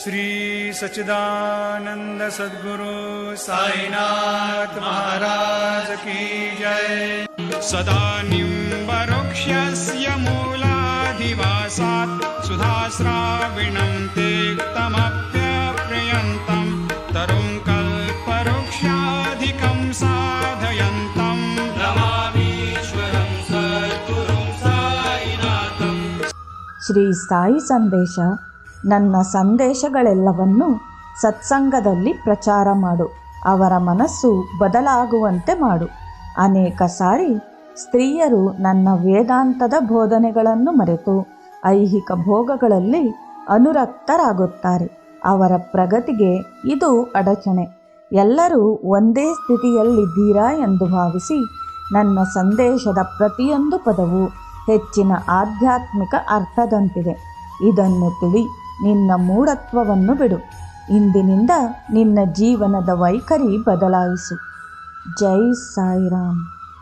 श्रीसच्चिदानन्द सद्गुरु महाराज की जय। सदा निरुक्षस्य मूलाधिवासात् सुधाश्राविणं ते कमप्यप्रयन्तम् तरुङ्कल्पक्षाधिकम् साधयन्तम् श्री साई सन्देश ನನ್ನ ಸಂದೇಶಗಳೆಲ್ಲವನ್ನು ಸತ್ಸಂಗದಲ್ಲಿ ಪ್ರಚಾರ ಮಾಡು. ಅವರ ಮನಸ್ಸು ಬದಲಾಗುವಂತೆ ಮಾಡು. ಅನೇಕ ಸಾರಿ ಸ್ತ್ರೀಯರು ನನ್ನ ವೇದಾಂತದ ಬೋಧನೆಗಳನ್ನು ಮರೆತು ಐಹಿಕ ಭೋಗಗಳಲ್ಲಿ ಅನುರಕ್ತರಾಗುತ್ತಾರೆ. ಅವರ ಪ್ರಗತಿಗೆ ಇದು ಅಡಚಣೆ. ಎಲ್ಲರೂ ಒಂದೇ ಸ್ಥಿತಿಯಲ್ಲಿದ್ದೀರಾ ಎಂದು ಭಾವಿಸಿ ನನ್ನ ಸಂದೇಶದ ಪ್ರತಿಯೊಂದು ಪದವು ಹೆಚ್ಚಿನ ಆಧ್ಯಾತ್ಮಿಕ ಅರ್ಥದಂತಿದೆ. ಇದನ್ನು ತಿಳಿ. ನಿನ್ನ ಮೂಢತ್ವವನ್ನು ಬಿಡು. ಇಂದಿನಿಂದ ನಿನ್ನ ಜೀವನದ ವೈಖರಿ ಬದಲಾಯಿಸು. ಜೈ ಸಾಯಿರಾಮ್.